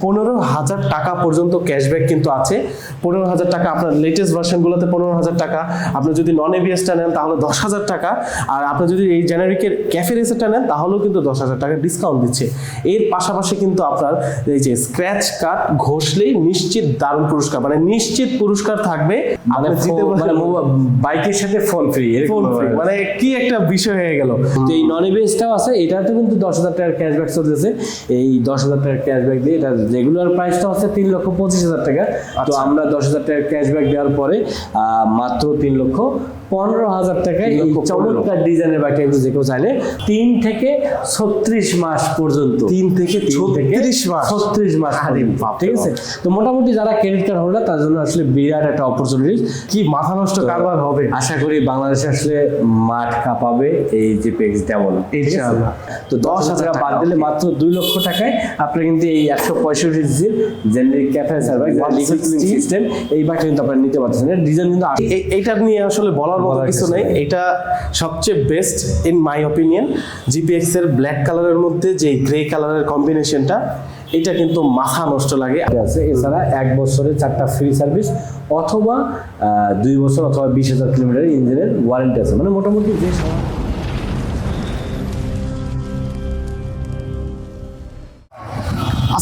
পনেরো হাজার টাকা পর্যন্ত ক্যাশব্যাক কিন্তু আছে। পনেরো হাজার টাকা আপনার লেটেস্ট ভার্সনগুলোতে পনেরো হাজার টাকা। আপনি যদি নন এবিএসটা নেন তাহলে দশ হাজার টাকা। আর আপনি যদি এই জেনারিকের ক্যাফে রেসেটা নেন তাহলেও কিন্তু দশ হাজার টাকা ডিসকাউন্ট দিচ্ছে। এর পাশাপাশি কিন্তু আপনার এই যে স্ক্র্যাচ কার্ড ঘষলেই নিশ্চিত দারুণ পুরস্কার। মানে নিশ্চিত পুরস্কার থাকবে। মানে মানে মোবা- বাইকের সাথে ফোন ফ্রি ফোন ফ্রি মানে কি একটা বিষয় হয়ে গেল। তো এই নন এবিএসটাও আছে এটাতে কিন্তু দশ হাজার টাকার ক্যাশব্যাক চলতেছে। এই দশ হাজার টাকার ক্যাশব্যাক দিয়ে এটা রেগুলার প্রাইসটা হচ্ছে তিন লক্ষ পঁচিশ হাজার টাকা। তো আচ্ছা। আমরা দশ হাজার টাকার ক্যাশব্যাক দেওয়ার পরে মাত্র তিন লক্ষ পনেরো হাজার টাকায় এই চমৎকার ডিজাইনের বাইকটা কিন্তু যে কেউ চাইলে তিন থেকে ছত্রিশ মাস পর্যন্ত। তিন থেকে ছত্রিশ মাস। ছত্রিশ মাস ঠিক আছে? তো মোটামুটি যারা ক্রেডিট কার্ড হোল্ডার তার জন্য আসলে বিরাট একটা অপরচুনিটি কি মাথা নষ্ট কারবার হবে। আশা করি বাংলাদেশে আসলে মাঠ কাঁপাবে এই যে পেক্স ডেমন ইনশাআল্লাহ। তো দশ হাজার টাকা বাদ দিলে মাত্র দুই লক্ষ টাকায় আপনি কিন্তু এই একশো পঁয়ষট্টি জির জেনারিক ক্যাফে সার্ভাইস লিকুইড কুলিং 160 সিস্টেম এই বাইকটা কিন্তু আপনারা নিতে পারতেছেন। ডিজাইন কিন্তু এইটা নিয়ে আসলে বলার মতো কিছু নেই। এটা সবচেয়ে best in my opinion GPX এর ব্ল্যাক কালারের মধ্যে যে গ্রে কালারের কম্বিনেশনটা এটা কিন্তু মাথা নষ্ট লাগে। আছে এছাড়া এক বছরে চারটা ফ্রি সার্ভিস অথবা দুই বছর অথবা বিশ হাজার কিলোমিটার ইঞ্জিনের ওয়ারেন্টি আছে। মানে মোটামুটি যে সময়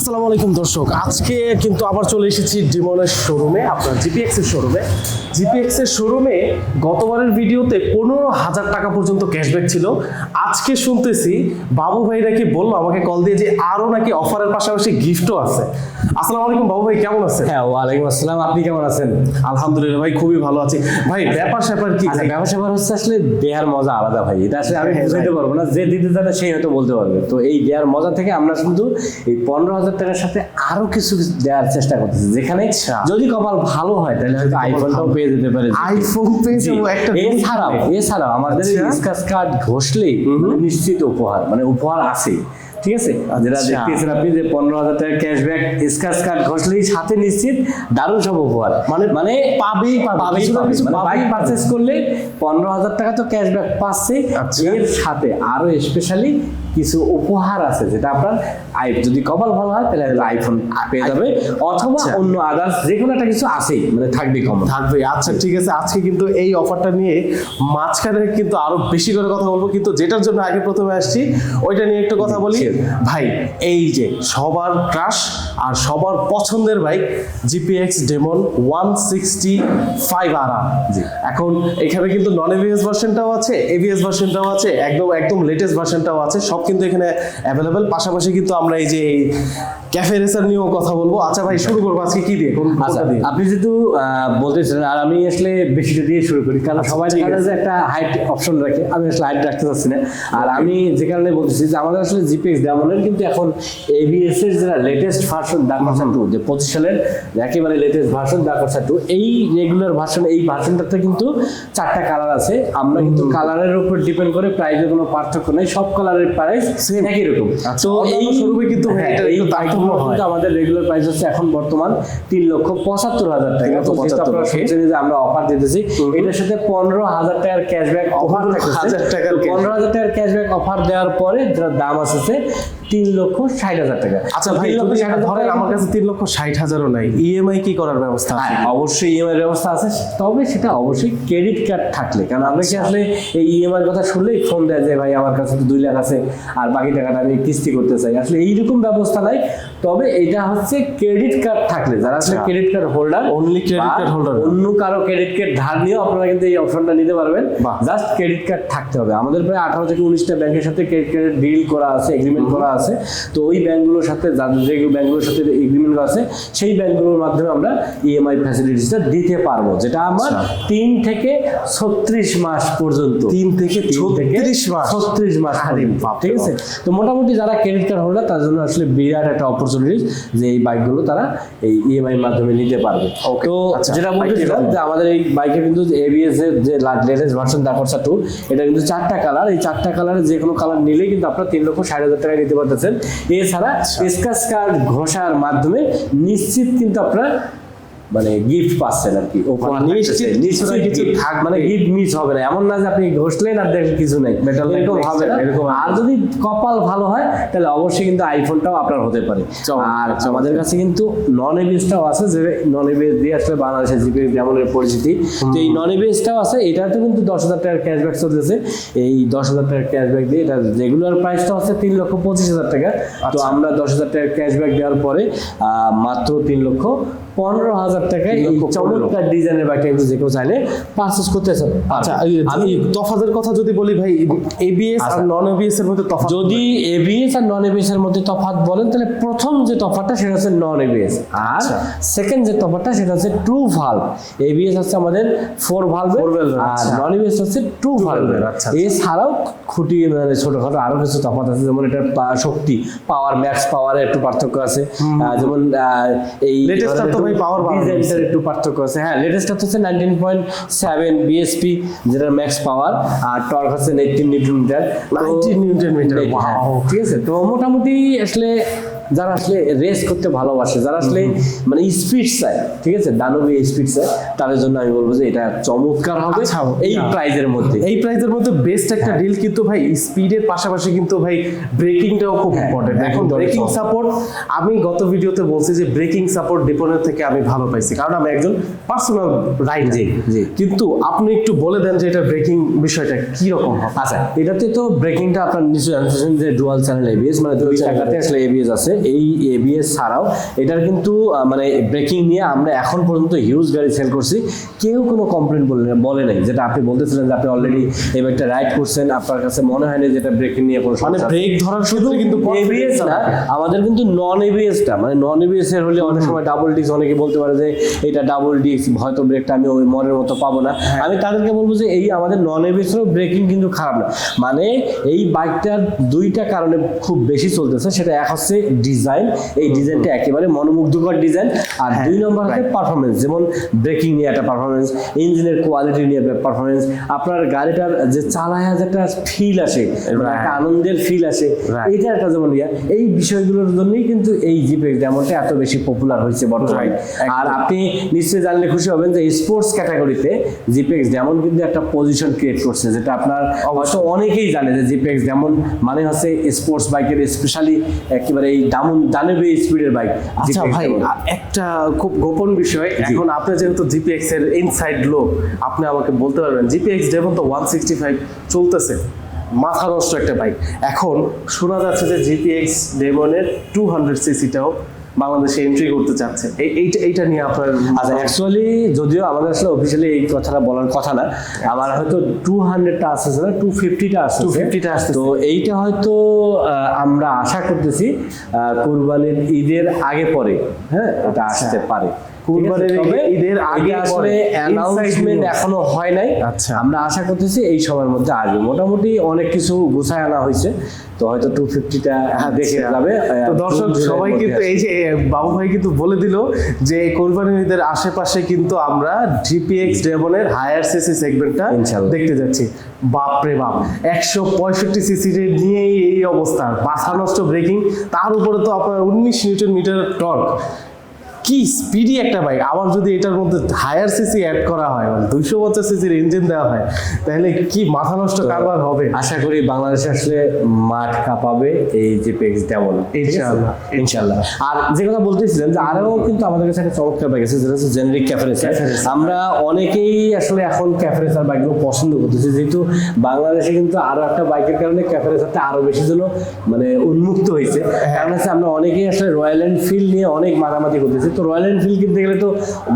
আসসালামু আলাইকুম দর্শক। আজকে কিন্তু আবার চলে এসেছি ডিমনের শোরুমে আপনার জিপিএক্স এর শোরুমে। জিপিএক্স এর শোরুমে গতবারের ভিডিওতে পনেরো হাজার টাকা পর্যন্ত ক্যাশব্যাক ছিল। আজকে শুনতেছি বাবু ভাই নাকি বলল আমাকে কল দিয়ে যে আরও নাকি অফারের পাশাপাশি গিফটও আছে। আসসালামু আলাইকুম বাবু ভাই কেমন আছেন? হ্যাঁ ওয়ালাইকুম আসসালাম। আপনি কেমন আছেন? আলহামদুলিল্লাহ ভাই খুবই ভালো আছি। ভাই ব্যাপার স্যাপার কি? ব্যাপার স্যাপার হচ্ছে আসলে দেহার মজা আলাদা ভাই। এটা আসলে আমি হ্যাঁ, বুঝাইতে পারব না। যে দিতে জানে সেই হয়তো বলতে পারবে। তো এই দেহার মজা থেকে আমরা শুধু এই পনেরো হাজার সাথে আরও কিছু দেওয়ার চেষ্টা করতেছি। যেখানে আচ্ছা। যদি কপাল ভালো হয় তাহলে হয়তো আইফোনটাও পেয়ে যেতে পারে। আইফোন পেয়ে যাব একটা এছাড়াও এছাড়াও আমাদের আচ্ছা। কার্ড ঘষলেই মানে নিশ্চিত উপহার মানে উপহার আছে ঠিক আছে? যেটা আচ্ছা। দেখতেছেন আপনি যে পনেরো হাজার টাকার ক্যাশব্যাক স্ক্র্যাচ কার্ড ঘষলেই সাথে নিশ্চিত দারুণ সব উপহার। মানে মানে পাবেই পাবে, পাবেই মানে বাইক পারচেস করলে পনেরো হাজার টাকা তো ক্যাশব্যাক পাচ্ছে আচ্ছা। এর সাথে আরও স্পেশালি কিছু উপহার আছে যেটা আপনার আই যদি কপাল ভালো হয় তাহলে আইফোন পেয়ে যাবে। অথবা আচ্ছা। অন্য আদার্স যে কোনো একটা কিছু আছেই মানে থাকবে কমন থাকবে আচ্ছা ঠিক আছে। আজকে কিন্তু এই অফারটা নিয়ে মাঝখানে কিন্তু আরও বেশি করে কথা বলব। কিন্তু যেটার জন্য আগে প্রথমে আসছি ওইটা নিয়ে একটু কথা বলি। ভাই এই যে সবার ক্রাশ আর সবার পছন্দের bike GPX Demon one sixty five আর জি। এখন এখানে কিন্তু নন এভিএস ভার্সনটাও আছে এভিএস ভার্সনটাও আছে একদম একদম লেটেস্ট ভার্সনটাও আছে সব কিন্তু এখানে অ্যাভেলেবেল পাশাপাশি কিন্তু আমরা এই যে এই ক্যাফে রেসার নিয়েও কথা বলব। আচ্ছা ভাই শুরু করব। আজকে কি দিয়ে? কোন আচ্ছা দিয়ে? আপনি যেহেতু বলতেছেন আর আমি আসলে বেশিটা দিয়ে শুরু করি। কারণ আচ্ছা, সবাই। যে একটা হাইট অপশন রাখে। আমি আসলে হাইট রাখতে চাচ্ছি না। আর আমি যে কারণে বলতেছি যে আমাদের আসলে জিপিএক্স ডেমনের কিন্তু এখন এবিএস এর যেটা লেটেস্ট ভার্সন ডাকমাসা টু যে পঁচিশ সালের একেবারে লেটেস্ট ভার্সন ডাকমাসা টু এই রেগুলার ভার্সন এই ভার্সনটাতে কিন্তু চারটা কালার আছে। আমরা কিন্তু কালারের উপর ডিপেন্ড করে প্রাইসের কোনো পার্থক্য নেই। সব কালারের প্রাইস একই রকম। আচ্ছা, অন্যান্য showroom-এ কিন্তু হ্যাঁ, এই। কিন্তু আমাদের রেগুলার প্রাইস হচ্ছে এখন বর্তমান তিন লক্ষ পঁচাত্তর হাজার টাকা। তো আপনারা শুনছেন যে আমরা অফার দিতেছি এটার সাথে পনেরো হাজার টাকার ক্যাশব্যাক অফার হাজার টাকার পনেরো হাজার টাকার ক্যাশব্যাক অফার দেওয়ার পরে যার দাম আসছে তিন লক্ষ ষাট হাজার টাকা। আচ্ছা ভাই যদি ধরেন আমার কাছে তিন লক্ষ ষাট হাজারও নাই ইএমআই কি করার ব্যবস্থা আছে? হ্যাঁ, অবশ্যই ইএমআই ব্যবস্থা আছে। তবে সেটা অবশ্যই ক্রেডিট কার্ড থাকলে। কারণ আমরা কি আসলে এই ইএমআই কথা শুনলেই ফোন দেয় যে ভাই আমার কাছে তো দুই লাখ আছে। আর বাকি টাকাটা আমি কিস্তি করতে চাই। আসলে এইরকম ব্যবস্থা নাই। তবে এটা হচ্ছে ক্রেডিট কার্ড থাকলে যারা আসলে। Credit card holder Only credit card holder। অন্য কারও ক্রেডিট কার্ড ধার নিয়েও আপনারা কিন্তু এই অপশনটা নিতে পারবেন। জাস্ট ক্রেডিট কার্ড থাকতে হবে। আমাদের প্রায় আঠারো থেকে উনিশটা ব্যাংকের সাথে ক্রেডিট কার্ডের ডিল করা আছে এগ্রিমেন্ট করা আছে। তো ওই ব্যাংকগুলোর সাথে যে ব্যাংকগুলোর সাথে এগ্রিমেন্ট আছে সেই ব্যাংকগুলোর মাধ্যমে আমরা ইএমআই ফ্যাসিলিটিসটা দিতে পারব যেটা আমার আচ্ছা। তিন থেকে ছত্রিশ মাস পর্যন্ত। তিন থেকে ছত্রিশ মাস? ছত্রিশ মাস ঠিক আছে? তো মোটামুটি যারা ক্রেডিট কার্ড হোল্ডার তার জন্য আসলে বিরাট একটা অপরচুনিটি যে এই বাইকগুলো তারা এই ইএমআই মাধ্যমে নিতে পারবে। তো আচ্ছা, যেটা বলতেছিলাম যে আমাদের এই বাইকে কিন্তু এবিএস এর যে লেটেস্ট ভার্সন দাকরসা টু এটা কিন্তু চারটা কালার এই চারটা কালারের যে কোনো কালার নিলেই কিন্তু আপনার তিন লক্ষ ষাট হাজার টাকা নিতে পারতেছেন। এছাড়া স্ক্র্যাচ কার্ড ঘষার মাধ্যমে নিশ্চিত কিন্তু আপনার মানে গিফট পাচ্ছেন আর কি। মানে নিশ্চিত। কিছু থাকবে। মানে গিফট মিস হবে না। এমন না যে আপনি ঘষলেন আর দেখেন কিছু নেই। Like এরকম হবে না। এরকম আর যদি কপাল ভালো হয় তাহলে অবশ্যই কিন্তু আইফোনটাও আপনার হতে পারে। আর আমাদের কাছে কিন্তু নন এবিএসটাও আছে যে নন এবিএস দিয়ে আসলে বাংলাদেশের জিপি যেমনের পরিচিতি। তো এই নন এবিএসটাও আছে। এটাতে কিন্তু দশ হাজার টাকার ক্যাশব্যাক চলতেছে। এই দশ হাজার টাকার ক্যাশব্যাক দিয়ে এটা রেগুলার প্রাইসটা হচ্ছে তিন লক্ষ পঁচিশ হাজার টাকা। তো আচ্ছা। আমরা দশ হাজার টাকার ক্যাশব্যাক দেওয়ার পরে আহ, মাত্র তিন লক্ষ পনেরো হাজার টাকায় এই চমৎকার ডিজাইনের বাইকটা কিন্তু যে কেউ চাইলে পারচেস করতে চান আচ্ছা আমি তফাতের কথা যদি বলি ভাই এবিএস আর আচ্ছা। নন এবিএস এর মধ্যে তফাৎ যদি এবিএস আর নন এবিএস এর মধ্যে তফাৎ বলেন তাহলে প্রথম যে তফাৎটা সেটা হচ্ছে নন এবিএস আর আচ্ছা। সেকেন্ড যে তফাৎটা সেটা হচ্ছে টু ভালভ এবিএস হচ্ছে আমাদের ফোর ভালভ আর আচ্ছা। নন এবিএস হচ্ছে টু ভালভ আচ্ছা, আচ্ছা। এছাড়াও খুঁটি মানে ছোটখাটো আরও কিছু তফাৎ আছে যেমন এটার শক্তি পাওয়ার ম্যাক্স পাওয়ারে একটু পার্থক্য আছে যেমন এই Latest পাওয়ার ডিজাইনটার একটু পার্থক্য আছে। হ্যাঁ লেটেস্টটা হচ্ছে নাইনটিন পয়েন্ট সেভেন বিএসপি যেটা ম্যাক্স পাওয়ার আর টর্ক হচ্ছে eighteen newton meter. 19 newton meter, হ্যাঁ, ঠিক আছে? তো মোটামুটি আসলে যারা আসলে রেস করতে ভালোবাসে যারা আসলে মানে স্পিড চায় ঠিক আছে? দানবী স্পিড চায় তাদের জন্য আমি বলব যে এটা চমৎকার হবে আচ্ছা, এই প্রাইজের মধ্যে। এই প্রাইজের মধ্যে বেস্ট একটা হ্যাঁ। ডিল কিন্তু ভাই স্পিডের পাশাপাশি কিন্তু ভাই ব্রেকিংটাও খুব হ্যাঁ, ইম্পর্টেন্ট এখন ব্রেকিং সাপোর্ট আমি গত ভিডিওতে বলছি যে ব্রেকিং সাপোর্ট ডিপোনের থেকে আমি ভালো পাইছি কারণ আমি একজন পার্সোনাল রাইড জি। কিন্তু আপনি একটু বলে দেন যে এটা ব্রেকিং বিষয়টা কি রকম আচ্ছা এটাতে তো ব্রেকিংটা আপনার নিশ্চয়ই জানতেছেন যে ডুয়াল চ্যানেল এবিএস মানে দুই চাকাতে আসলে এবিএস আছে। এই এবিএস ছাড়াও এটার কিন্তু মানে ব্রেকিং নিয়ে আমরা এখন পর্যন্ত হিউজ গাড়ি সেল করছি। কেউ কোনো কমপ্লেন বলে নাই যেটা আপনি বলতেছিলেন যে আপনি অলরেডি এই বাইকটা রাইড করছেন আপনার কাছে মনে হয় না যেটা ব্রেকিং নিয়ে কোনো মানে ব্রেক ধরার শুধু কিন্তু এবিএস না আমাদের কিন্তু নন এবিএসটা মানে নন এবিএস এর হলে অনেক সময় ডাবল ডিস্ক অনেকে বলতে পারে যে এটা ডাবল ডিস্ক হয়তো ব্রেকটা আমি ওই মনের মতো পাবো না। আমি তাদেরকে বলব যে এই আমাদের নন এবিএস এর ব্রেকিং কিন্তু খারাপ না। মানে এই বাইকটার দুইটা কারণে খুব বেশি চলতেছে সেটা এক হচ্ছে ডিজাইন এই ডিজাইনটা একেবারে মনোমুগ্ধকর ডিজাইন। আর দুই নম্বর হচ্ছে পারফরমেন্স যেমন ব্রেকিং নিয়ে একটা পারফরমেন্স ইঞ্জিনের কোয়ালিটি নিয়ে পারফরমেন্স আপনার গাড়িটার যে চালায় যেটা ফিল আসে একটা আনন্দের ফিল আসে. এটা একটা যেমন ইয়া এই বিষয়গুলোর জন্যই কিন্তু এই জিপেক্স যেমনটা এত বেশি পপুলার হয়েছে বর্তমানে। আর আপনি নিশ্চয়ই জানলে খুশি হবেন যে স্পোর্টস ক্যাটাগরিতে জিপেক্স যেমন কিন্তু একটা পজিশন ক্রিয়েট করছে যেটা আপনার হয়তো অনেকেই জানে যে জিপেক্স যেমন মানে হচ্ছে স্পোর্টস বাইকের স্পেশালি একেবারে এই দামন দানবে স্পিডের বাইক আচ্ছা ভাই একটা খুব গোপন বিষয় এখন আপনি যেহেতু জিপিএক্স এর ইনসাইড লো আপনি আমাকে বলতে পারবেন জিপিএক্স যেমন তো ওয়ান সিক্সটি ফাইভ চলতেছে মাথা নষ্ট একটা বাইক এখন শোনা যাচ্ছে যে জিপিএক্স ডেমনের টু হান্ড্রেড সিসিটাও বাংলাদেশে এন্ট্রি করতে চাচ্ছে। এই এইটা এইটা নিয়ে আপনার আচ্ছা অ্যাকচুয়ালি যদিও আমাদের আসলে অফিসিয়ালি এই কথাটা বলার কথা না আমার হয়তো টু হান্ড্রেডটা আসতেছে না টু ফিফটিটা আসছে টু ফিফটিটা আসছে তো এইটা হয়তো আমরা আশা করতেছি কোরবানির কুরবানির ঈদের আগে পরে হ্যাঁ এটা আসতে পারে। কুরবানির ঈদের আগে এটা আসলে অ্যানাউন্সমেন্ট এখনও হয় নাই। আচ্ছা। আমরা আশা করতেছি এই সময়ের মধ্যে আসবে। মোটামুটি অনেক কিছু গুছায় আনা হয়েছে। তো হয়তো টু ফিফটিটা দেখে আচ্ছা। যাবে তো দর্শক সবাই কিন্তু এই যে এ, বাবু ভাই কিন্তু বলে দিল যে কোরবানির ঈদের আশেপাশে কিন্তু আমরা হায়ার সিসি সেগমেন্টটা দেখতে যাচ্ছি। বাপ রে বাপ একশো পঁয়ষট্টি সিসি নিয়েই এই অবস্থা। মাথা নষ্ট ব্রেকিং তার উপরে তো আপনার উনিশ নিউটন মিটার টর্ক। কি স্পিডি একটা বাইক আবার যদি এটার মধ্যে হায়ার সিসি অ্যাড করা হয় মানে দুইশো পঞ্চাশ সিসির ইঞ্জিন দেওয়া হয় তাহলে কি মাথা নষ্ট কারবার হবে? আশা করি বাংলাদেশে আসলে মাঠ কাঁপাবে এই যে পেক্স ডেমন ইনশাআল্লাহ। ইনশাল্লাহ আর যে কথা বলতেছিলেন যে আরও কিন্তু আমাদের কাছে একটা চমৎকার বাইক আছে যেটা হচ্ছে জেনারিক ক্যাফারেসার আমরা অনেকেই আসলে এখন ক্যাফারেসার বাইকগুলো পছন্দ করতেছি যেহেতু বাংলাদেশে কিন্তু আরও একটা বাইকের কারণে ক্যাফারেসারটা আরও বেশি জন্য মানে উন্মুক্ত হয়েছে। কারণ হচ্ছে আমরা অনেকেই আসলে রয়্যাল এনফিল্ড নিয়ে অনেক মারামারি করতেছি। তো রয়্যাল এনফিল্ড কিনতে গেলে তো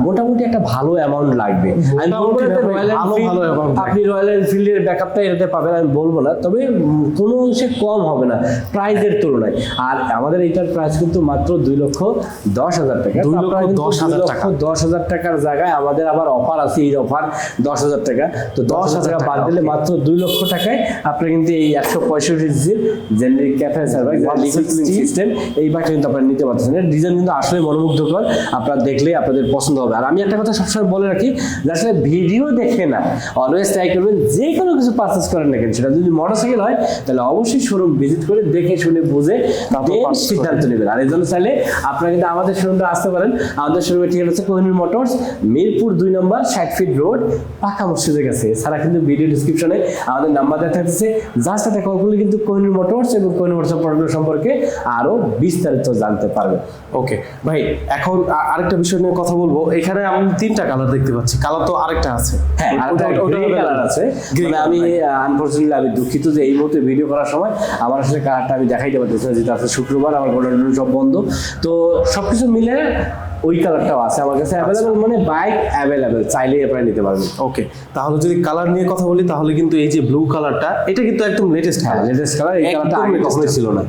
মোটামুটি একটা ভালো অ্যামাউন্ট লাগবে। আমি বলব না রয়্যাল এনফিল্ড আপনি রয়্যাল এনফিল্ডের ব্যাকআপটা এটাতে পাবেন আমি বলব না। তবে কোনো অংশে কম হবে না প্রাইজের তুলনায়। আর আমাদের এইটার প্রাইস কিন্তু মাত্র দুই লক্ষ দশ হাজার টাকা। দুই লক্ষ দশ হাজার টাকা। দশ হাজার টাকার জায়গায় আমাদের আবার অফার আছে এই অফার দশ হাজার টাকা। তো দশ হাজার টাকা বাদ দিলে মাত্র দুই লক্ষ টাকায় আপনি কিন্তু এই একশো পঁয়ষট্টি সিসির জেনারিক ক্যাফে সার্ভাইস সিস্টেম এই বাইকটা কিন্তু আপনারা নিতে পারতেছেন। ডিজাইন কিন্তু আসলে মনোমুগ্ধকর। আপনারা দেখলে আপনাদের পছন্দ হবে। আর আমি একটা কথা সবসময় বলে রাখি যে আসলে ভিডিও দেখে না অলওয়েজ ট্রাই করবেন যে কোনো কিছু পারচেস করেন না কেন সেটা যদি মোটরসাইকেল হয় তাহলে অবশ্যই শোরুম ভিজিট করে দেখে শুনে বুঝে তারপর সিদ্ধান্ত নেবেন। আর এই জন্য চাইলে আপনারা কিন্তু আমাদের শোরুমে আসতে পারেন। আমাদের শোরুমে ঠিক হচ্ছে কোহিনুর মোটরস মিরপুর দুই নম্বর ষাট ফিট রোড পাকা মসজিদের কাছে। এছাড়া কিন্তু ভিডিও ডিসক্রিপশনে আমাদের নাম্বার দেওয়া থাকতেছে। যার সাথে কল করলে কিন্তু কোহিনুর মোটরস এবং কোহিনুর মোটরস প্রোডাক্ট সম্পর্কে আরও বিস্তারিত জানতে পারবেন। ওকে ভাই এখন আরেকটা বিষয় নিয়ে কথা বলব। এখানে আমি তিনটা কালার দেখতে পাচ্ছি। কালার তো আরেকটা আছে। হ্যাঁ কালার আছে। মানে আমি আনফরচুনেটলি আমি দুঃখিত যে এই মুহূর্তে ভিডিও করার সময় আমার আসলে কালারটা আমি দেখাইতে পারতেছি না যেটা আছে শুক্রবার আমার গোডাউন সব বন্ধ। তো সবকিছু মিলে ওই কালারটাও আছে আমার কাছে অ্যাভেলেবেল মানে বাইক অ্যাভেলেবেল চাইলেই আপনারা নিতে পারবেন। ওকে তাহলে যদি কালার নিয়ে কথা বলি তাহলে কিন্তু এই যে ব্লু কালারটা এটা কিন্তু একদম লেটেস্ট হ্যাঁ লেটেস্ট কালার এই কালারটা আগে কখনোই ছিল না।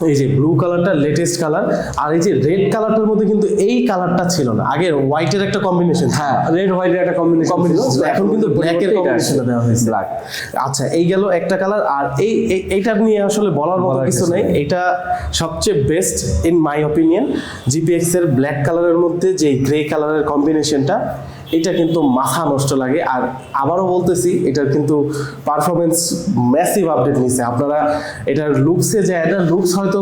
এই যে ব্লু কালারটা লেটেস্ট কালার আর এই যে রেড কালারটার মধ্যে কিন্তু এই কালারটা ছিল না। আগে হোয়াইটের একটা কম্বিনেশন হ্যাঁ রেড হোয়াইটের একটা কম্বিনেশন এখন কিন্তু এর combination দেওয়া হয়েছে। ব্ল্যাক আচ্ছা এই গেল একটা কালার আর এই এই- এইটা নিয়ে আসলে বলার মতো কিছু কিছু নেই। এটা সবচেয়ে best in my opinion GPX এর ব্ল্যাক কালারের মধ্যে যে গ্রে কালারের কম্বিনেশনটা এটা কিন্তু মাথা নষ্ট লাগে। আর আবারও বলতেছি, এটার কিন্তু পারফরমেন্স ম্যাসিভ আপডেট নিছে। আপনারা এটার লুকসে যে এটার লুকস হয়তো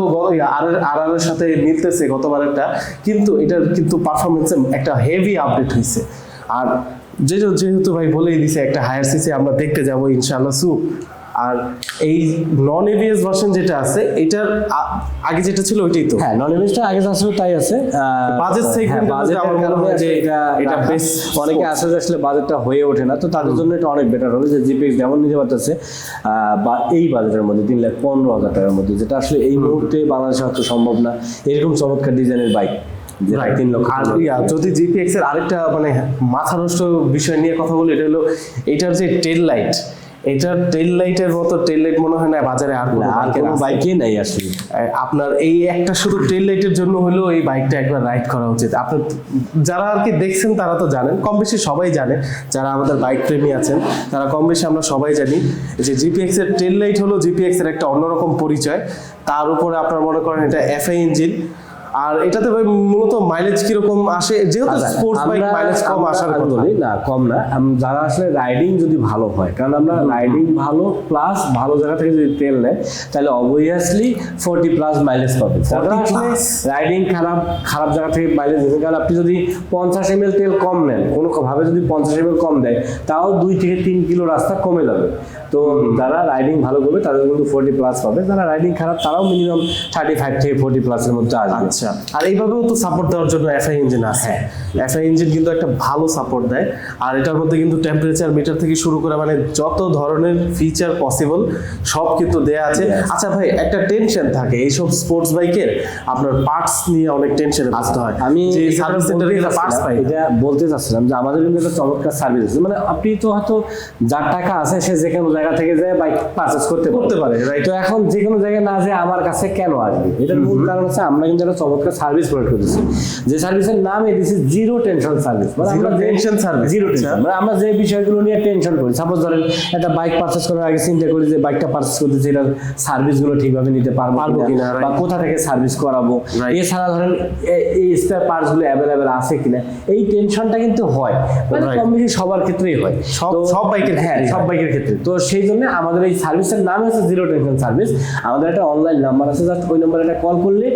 আর আর এর সাথে মিলতেছে গতবারেরটা কিন্তু এটার কিন্তু পারফরমেন্সে একটা হেভি আপডেট হয়েছে আর যেহেতু যেহেতু ভাই বলেই দিছে, একটা হায়ার সিসি আমরা দেখতে যাব ইনশাআল্লাহ সু আর এই নন এবিএস ভার্সন যেটা আছে এটার আগে যেটা ছিল ওইটাই তো? হ্যাঁ নন ইমেজটা আগে যা ছিল তাই আছে। বাজেট এর মধ্যে আমার মনে হয় যে এটা এটা বেশ অনেকে sports। আছে যে আসলে বাজেটটা হয়ে ওঠে না তো তাদের জন্য এটা অনেক বেটার হবে যে জিপিএক্স যেমন নিতে পারতেছে বা এই বাজেটের মধ্যে তিন লাখ পনেরো হাজার টাকার মধ্যে যেটা আসলে এই মুহূর্তে বাংলাদেশে হয়তো সম্ভব না। এরকম চমৎকার ডিজাইনের বাইক যদি জিপিএক্স এর আরেকটা মানে মাথা নষ্ট বিষয় নিয়ে কথা বলি এটা হলো এটার যে টেল লাইট এটার টেল লাইটের মতো টেল লাইট মনে হয় না বাজারে আর কোনো কোনো বাইকে নেই আসলে। আপনার এই একটা শুধু টেল লাইটের জন্য হলেও এই বাইকটা একবার রাইড করা উচিত। আপনার যারা আর কি দেখছেন তারা তো জানেন কম বেশি সবাই জানে যারা আমাদের বাইক প্রেমী আছেন তারা কম বেশি আমরা সবাই জানি যে জিপিএক্স এর টেল লাইট হলো জিপিএক্স এর একটা অন্যরকম পরিচয়। তার উপরে আপনার মনে করেন এটা এফআই ইঞ্জিন আর এটাতে ভাই মূলত মাইলেজ কীরকম আসে? যেহেতু স্পোর্টস বাইক মাইলেজ কম আসার কথা। বলি, না কম না। যারা আসলে রাইডিং যদি ভালো হয় কারণ আমরা রাইডিং ভালো প্লাস ভালো জায়গা থেকে যদি তেল নেয় তাহলে অবভিয়াসলি ফোর্টি প্লাস মাইলেজ পাবে। আসলে রাইডিং খারাপ খারাপ জায়গা থেকে মাইলেজ দেবেন কারণ আপনি যদি পঞ্চাশ এম তেল কম নেন কোনো ভাবে যদি পঞ্চাশ এম কম দেয় তাও দুই থেকে তিন কিলো রাস্তা কমে যাবে। তো যারা রাইডিং ভালো করবে তাদের কিন্তু ফোর্টি প্লাস পাবে যারা রাইডিং খারাপ তারাও মিনিমাম থার্টি ফাইভ থেকে ফোর্টি প্লাসের মধ্যে আসবে। আচ্ছা। আর এইভাবেও তো সাপোর্ট দেওয়ার জন্য এফআই ইঞ্জিন আছে। এফআই ইঞ্জিন কিন্তু একটা ভালো সাপোর্ট দেয়। আর এটার মধ্যে কিন্তু টেম্পারেচার মিটার থেকে শুরু করে মানে যত ধরনের ফিচার পসিবল সব কিন্তু দেয়া আছে। আচ্ছা ভাই একটা টেনশন থাকে। এইসব স্পোর্টস বাইকের আপনার পার্টস নিয়ে অনেক টেনশনে আসতে হয়। আমি যে সার্ভিস সেন্টারে বলতে পার্টস চাচ্ছিলাম, পাই। এটা বলতে চাচ্ছিলাম যে আমাদের কিন্তু একটা চমৎকার সার্ভিস আছে। মানে আপনি তো হয়তো যার টাকা আছে সে যে কোনো জায়গা থেকে যায় বাইক পারচেস করতে করতে পারে. তো এখন যে কোনো জায়গায় না যে আমার কাছে কেন আসবে? এটার মূল কারণ হচ্ছে আমরা কিন্তু একটা চমৎকার সার্ভিস প্রোভাইড করতেছি। যে সার্ভিসের নামে দিছি জিরো টেনশন সার্ভিস মানে আমরা tension service, জিরো। টেনশন মানে আমরা যে বিষয়গুলো নিয়ে টেনশন করি। সাপোজ ধরেন একটা বাইক পারচেস করার আগে চিন্তা করি যে বাইকটা পারচেস করতেছি এটার সার্ভিসগুলো ঠিকভাবে নিতে পারব কিনা বা কোথা থেকে সার্ভিস করাবো। এছাড়া ধরেন এই স্পেয়ার পার্টসগুলো অ্যাভেলেবেল আছে কিনা এই টেনশনটা কিন্তু হয়। মানে Right. কম বেশি সবার ক্ষেত্রেই হয়। সব- সব বাইকের হ্যাঁ সব বাইকের ক্ষেত্রে। তো সেই জন্য আমাদের এই সার্ভিসের নাম হচ্ছে জিরো টেনশন সার্ভিস আমাদের একটা অনলাইন নাম্বার আছে জাস্ট ওই নাম্বারে একটা কল করলে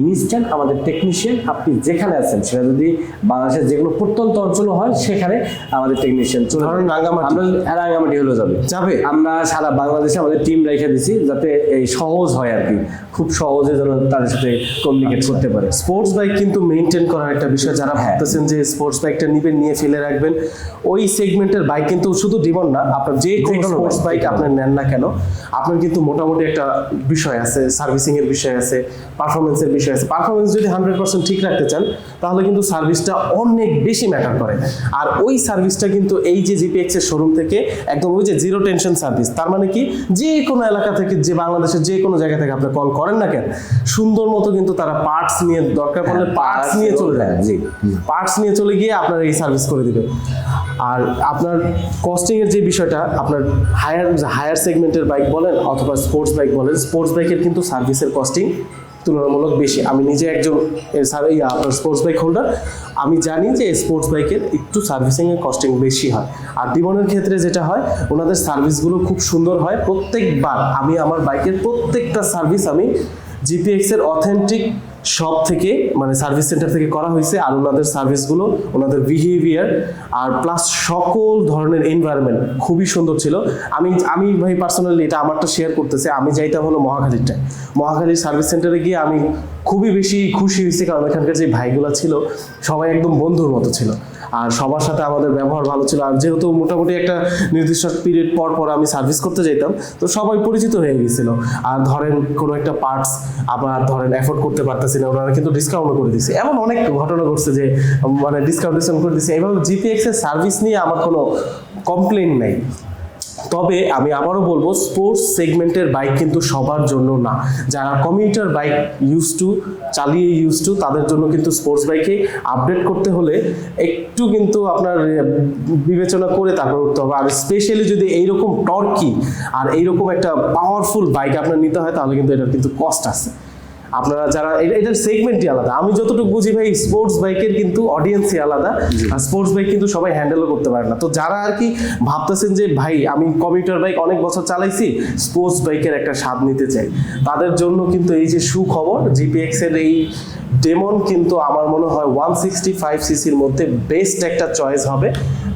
ইনস্ট্যান্ট আমাদের টেকনিশিয়ান আপনি যেখানে আছেন সেটা যদি বাংলাদেশের যে কোনো প্রত্যন্ত অঞ্চল হয় সেখানে আমাদের টেকনিশিয়ান চলে ধরেন যাবে। রাঙ্গামাটি। আমরা রাঙ্গামাটি হলে যাবে যাবে? আমরা সারা বাংলাদেশে আমাদের টিম রেখে দিছি যাতে এই সহজ হয় আর কি খুব সহজে যেন তাদের সাথে কমিউনিকেট করতে পারে স্পোর্টস বাইক কিন্তু মেনটেন করার একটা বিষয় যারা হ্যাঁ। ভাবতেছেন যে স্পোর্টস বাইকটা নিবেন নিয়ে ফেলে রাখবেন ওই সেগমেন্টের বাইক কিন্তু শুধু ডিমন না আপনার যে কোনো স্পোর্টস বাইক যে কোনো আপনি নেন না কেন? আপনার কিন্তু মোটামুটি একটা বিষয় আছে সার্ভিসিং এর বিষয় আছে পারফরমেন্সের বিষয় আছে। পারফরমেন্স যদি হান্ড্রেড পার্সেন্ট ঠিক রাখতে চান তাহলে কিন্তু সার্ভিসটা অনেক বেশি ম্যাটার করে। আর ওই সার্ভিসটা কিন্তু এই যে জিপিএক্স এর শোরুম থেকে একদম ওই যে জিরো টেনশন সার্ভিস তার মানে কি? যে কোনো এলাকা থেকে যে বাংলাদেশের যে কোনো জায়গা থেকে আপনি কল করেন না কেন সুন্দর মতো কিন্তু তারা পার্টস নিয়ে দরকার পড়লে হ্যাঁ, পার্টস নিয়ে চলে যায়। হ্যাঁ, জি। পার্টস নিয়ে চলে গিয়ে আপনার এই সার্ভিস করে দিবে আর আপনার কস্টিং এর যে বিষয়টা, আপনার হায়ার হায়ার সেগমেন্টের বাইক বলেন অথবা স্পোর্টস বাইক বলেন স্পোর্টস বাইকের কিন্তু সার্ভিসের কস্টিং তুলনামূলক বেশি। আমি নিজে একজন আপনার স্পোর্টস বাইক হোল্ডার আমি জানি যে স্পোর্টস বাইকের একটু সার্ভিসিংয়ের কস্টিং বেশি হয়। আর ডিমনের ক্ষেত্রে যেটা হয়, ওনাদের সার্ভিসগুলো খুব সুন্দর হয়। প্রত্যেকবার আমি আমার বাইকের প্রত্যেকটা সার্ভিস আমি জিপিএক্স এর অথেন্টিক শপ থেকে মানে সার্ভিস সেন্টার থেকে করা হয়েছে আর ওনাদের সার্ভিসগুলো ওনাদের বিহেভিয়ার আর প্লাস সকল ধরনের এনভায়রনমেন্ট খুবই সুন্দর ছিল। আমি আমি ভাই পার্সোনালি এটা আমারটা শেয়ার করতেছে, আমি যাইতাম হলো মহাখালীরটা মহাখালীর সার্ভিস সেন্টারে গিয়ে আমি খুবই বেশি খুশি হয়েছি, কারণ এখানকার যে ভাইগুলো ছিল, সবাই একদম বন্ধুর মতো ছিল। আর সবার সাথে আমাদের ব্যবহার ভালো ছিল। আর যেহেতু মোটামুটি একটা নির্দিষ্ট পিরিয়ড পর পর আমি সার্ভিস করতে যেতাম তো সবাই পরিচিত হয়ে গেছিল। আর ধরেন কোনো একটা পার্টস আবার ধরেন এফোর্ড করতে পারতেছি না, ওনারা কিন্তু ডিসকাউন্ট করে দিচ্ছে এমন অনেক ঘটনা ঘটছে যে মানে ডিসকাউন্ট করে দিচ্ছে এইভাবে জিপিএক্স এর সার্ভিস নিয়ে আমার কোনো কমপ্লেন নাই। তবে আমি আবারও বলব স্পোর্টস সেগমেন্টের বাইক কিন্তু সবার জন্য না। যারা কমিউটার বাইক ইউজ টু চালিয়ে ইউজ টু তাদের জন্য কিন্তু স্পোর্টস বাইকে আপডেট করতে হলে একটু কিন্তু আপনার বিবেচনা করে তারপর উঠতে হবে। আর স্পেশালি যদি এইরকম টর্কি আর এইরকম একটা পাওয়ারফুল বাইক আপনার নিতে হয়, তাহলে কিন্তু এটার কিন্তু কস্ট আছে। আপনারা যারা এটা- এটার সেগমেন্টই আলাদা। আমি যতটুকু বুঝি ভাই স্পোর্টস বাইকের কিন্তু অডিয়েন্সই আলাদা। আর স্পোর্টস বাইক কিন্তু সবাই হ্যান্ডেলও করতে পারে না। তো যারা আর কি ভাবতেছেন যে ভাই আমি কমিউটার বাইক অনেক বছর চালাইছি স্পোর্টস বাইকের একটা স্বাদ নিতে চাই। তাদের জন্য কিন্তু এই যে সুখবর জিপিএক্স এর এই ডেমন কিন্তু আমার মনে হয় ওয়ান সিক্সটি ফাইভ সিসির মধ্যে বেস্ট একটা চয়েস হবে।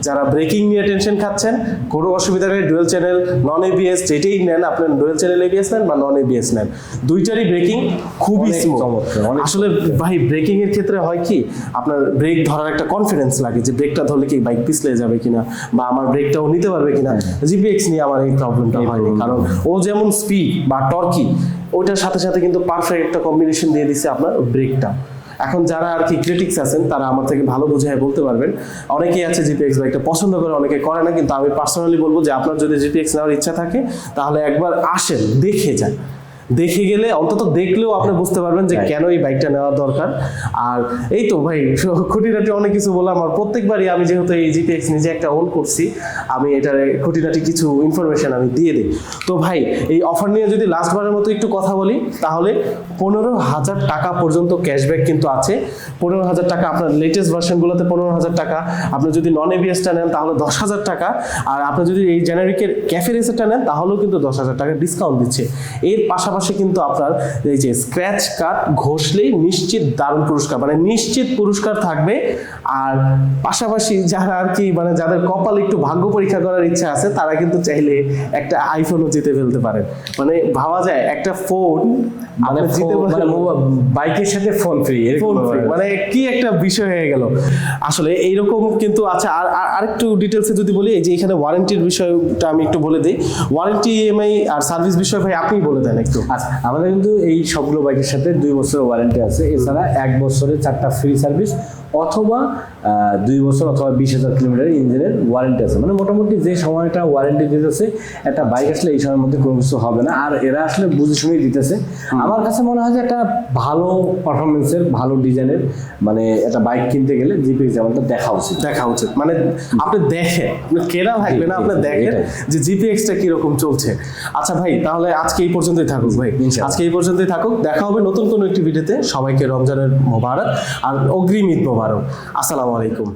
যারা ব্রেকিং নিয়ে টেনশন খাচ্ছেন কোনো অসুবিধা নেই ডুয়েল চ্যানেল নন এবিএস যেটাই নেন আপনার ডুয়েল চ্যানেল এবিএস নেন বা নন এবিএস নেন। দুইটারই ব্রেকিং খুবই স্মুথ আসলে ভাই ব্রেকিং এর ক্ষেত্রে হয় কি আপনার ব্রেক ধরার একটা কনফিডেন্স লাগে যে ব্রেকটা ধরলে কি বাইক পিছলে যাবে কিনা বা আমার ব্রেকটাও নিতে পারবে কিনা। জিপিএক্স নিয়ে আমার এই প্রবলেমটা হয়নি। কারণ ও যেমন স্পিড বা টর্কি ওইটার সাথে সাথে কিন্তু পারফেক্ট একটা কম্বিনেশন দিয়ে দিচ্ছে আপনার ব্রেকটা এখন যারা আর কি ক্রিটিক্স আছেন, তারা আমার থেকে ভালো বোঝায় বলতে পারবেন। অনেকেই আছে জিপিএক্স বাইকটা পছন্দ করে, অনেকে করে না, কিন্তু আমি পার্সোনালি বলব যে আপনার যদি জিপিএক্স নেওয়ার ইচ্ছা থাকে, তাহলে একবার আসেন, দেখে যান। দেখে গেলে অন্তত দেখলেও আপনি বুঝতে পারবেন যে কেন এই বাইকটা নেওয়া দরকার। আর এই তো ভাই খুঁটিনাটি অনেক কিছু বললাম আর প্রত্যেকবারই আমি যেহেতু এই জিপিএক্স নিজে একটা ওন করছি আমি এটার খুঁটিনাটি কিছু ইনফরমেশন আমি দিয়ে দিই। তো ভাই এই অফার নিয়ে যদি লাস্টবারের মতো একটু কথা বলি তাহলে পনেরো হাজার টাকা পর্যন্ত ক্যাশব্যাক কিন্তু আছে। পনেরো হাজার টাকা আপনার লেটেস্ট ভার্সনগুলোতে পনেরো হাজার টাকা। আপনি যদি নন এবিএসটা নেন তাহলে দশ হাজার টাকা। আর আপনি যদি এই জেনারিকের ক্যাফে রেসেরটা নেন তাহলেও কিন্তু দশ হাজার টাকা ডিসকাউন্ট দিচ্ছে। এর পাশাপাশি কিন্তু আপনার এই যে স্ক্র্যাচ কার্ড ঘষলেই নিশ্চিত দারুণ পুরস্কার মানে নিশ্চিত পুরস্কার থাকবে। আর পাশাপাশি যারা আর কি মানে যাদের কপাল একটু ভাগ্য পরীক্ষা করার ইচ্ছা আছে তারা কিন্তু চাইলে একটা আইফোনও জিতে ফেলতে পারে মানে ভাবা যায় একটা ফোন মানে জিতে মানে বাইকের সাথে ফোন ফ্রি ফোন ফ্রি মানে কি একটা বিষয় হয়ে গেল। আসলে এইরকম কিন্তু আচ্ছা আর আর- আরেকটু ডিটেলসে যদি বলি যে এখানে ওয়ারেন্টির বিষয়টা আমি একটু বলে দিই। ওয়ারেন্টি ইএমআই আর সার্ভিস বিষয় ভাই আপনি বলে দেন একটু। আচ্ছা আমাদের কিন্তু এই সবগুলো বাইকের সাথে দুই বছরের ওয়ারেন্টি আছে। এছাড়া এক বছরে চারটা ফ্রি সার্ভিস অথবা দুই বছর অথবা বিশ হাজার কিলোমিটার ইঞ্জিনের ওয়ারেন্টি আছে। মানে মোটামুটি যে সময়টা ওয়ারেন্টি দিতেছে একটা বাইক আসলে এই সময়ের মধ্যে কোনো কিছু হবে না। আর এরা আসলে বুঝে শুনেই দিতেছে। আমার কাছে মনে হয় যে একটা ভালো পারফরমেন্সের ভালো ডিজাইনের মানে একটা বাইক কিনতে গেলে জিপি যেমনটা দেখা উচিত। দেখা উচিত। মানে আপনি দেখেন আপনি কেনা থাকবে না আপনি দেখেন। যে জিপিএক্সটা কীরকম চলছে। আচ্ছা ভাই তাহলে আজকে এই পর্যন্তই থাকুক ভাই। আজকে এই পর্যন্তই থাকুক। দেখা হবে নতুন কোনো একটি ভিডিওতে। সবাইকে রমজানের মোবারক। আর অগ্রিম ঈদ মোবারক আসসালামু আলাইকুম।